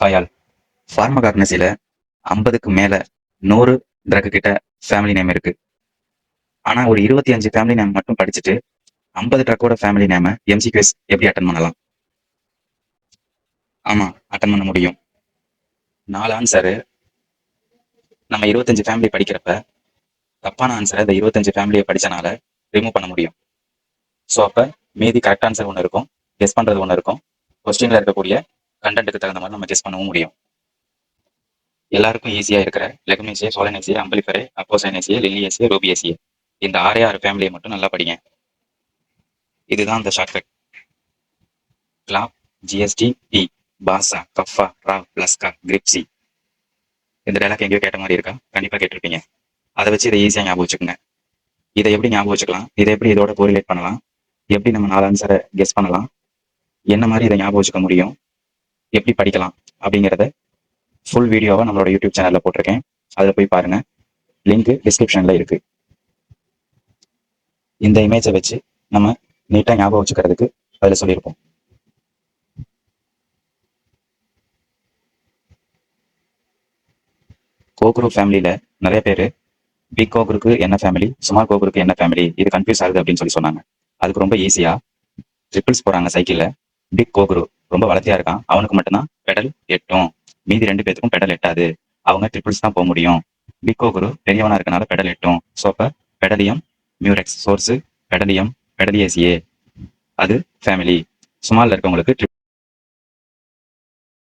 காயால். ஃபார்மகாக்னசில ஐம்பதுக்கு மேல நூறு ட்ரக்கு கிட்ட ஃபேமிலி நேம் இருக்கு. ஆனா ஒரு இருபத்தி அஞ்சு ஃபேமிலி நேம் மட்டும் படிச்சுட்டு ஐம்பது ட்ரக்கோட ஃபேமிலி நேம எம்சிக்யூஎஸ் எப்படி அட்டன் பண்ணலாம்? ஆமா அட்டன் பண்ண முடியும். நாலு ஆன்சரு நம்ம இருபத்தஞ்சு ஃபேமிலி படிக்கிறப்ப தப்பான ஆன்சரை இந்த இருபத்தஞ்சு ஃபேமிலியை படிச்சனால ரிமூவ் பண்ண முடியும். ஸோ அப்போ மீதி கரெக்ட் ஆன்சர் ஒன்று இருக்கும். கெஸ் பண்ணுறது ஒன்று இருக்கும். கொஸ்டினில் இருக்கக்கூடிய கண்டென்ட்டுக்கு தகுந்த மாதிரி நம்ம கெஸ் பண்ணவும் முடியும். எல்லாருக்கும் ஈஸியாக இருக்கிற லெகமேசியை சோலனேசியை அம்பலிஃபரே அப்போசைனேசியை லில்லியேசியா ரூபியேசியா இந்த ஆறே ஆறு ஃபேமிலியை மட்டும் நல்லா படிங்க. இதுதான் அந்த ஷார்ட்கட் கிளாப் ஜிஎஸ்டி பி பாசா கஃபா ரா பிளஸ்கா கிரிப்சி இந்த டைலாக் எங்கேயோ கேட்ட மாதிரி இருக்கா? கண்டிப்பாக கேட்டிருப்பீங்க. அதை வச்சு இதை ஈஸியாக ஞாபகம் வச்சுக்கோங்க. இதை எப்படி ஞாபகம் வச்சுக்கலாம்? இதை எப்படி இதோட கோரிலேட் பண்ணலாம்? எப்படி நம்ம நாலு ஆன்சரை கெஸ் பண்ணலாம்? என்ன மாதிரி இதை ஞாபகம் வச்சுக்க முடியும்? எப்படி படிக்கலாம் அப்படிங்கிறத ஃபுல் வீடியோவை நம்மளோட யூடியூப் சேனல்ல போட்டிருக்கேன். அதில் போய் பாருங்க. லிங்க் டிஸ்கிரிப்ஷனில் இருக்கு. இந்த இமேஜை வச்சு நம்ம நீட்டா ஞாபகம் வச்சுக்கிறதுக்கு அதில் சொல்லியிருப்போம். கோகுரு ஃபேமிலியில் நிறைய பேர் பிக் கோகுருக்கு என்ன ஃபேமிலி சுமார் கோகுருக்கு என்ன ஃபேமிலி இது கன்ஃபியூஸ் ஆகுது அப்படின்னு சொல்லி சொன்னாங்க. அதுக்கு ரொம்ப ஈஸியா ட்ரிப்பிள்ஸ் போறாங்க சைக்கிள்ல பிக் கோகுரு ரொம்ப வளர்த்தியா இருக்கான். அவனுக்கு மட்டும்தான் பெடல் எட்டும். மீதி ரெண்டு பேத்துக்கும் பெடல் எட்டாது. அவங்க ட்ரிபிள்ஸ் தான் போக முடியும். பிகோ குரு பெரியவனா இருக்கனால பெடல் எட்டும். So Pedalium murex source Pedalium Pedaliaceae. அது ஃபேமிலி சுமாலில் இருக்கவங்களுக்கு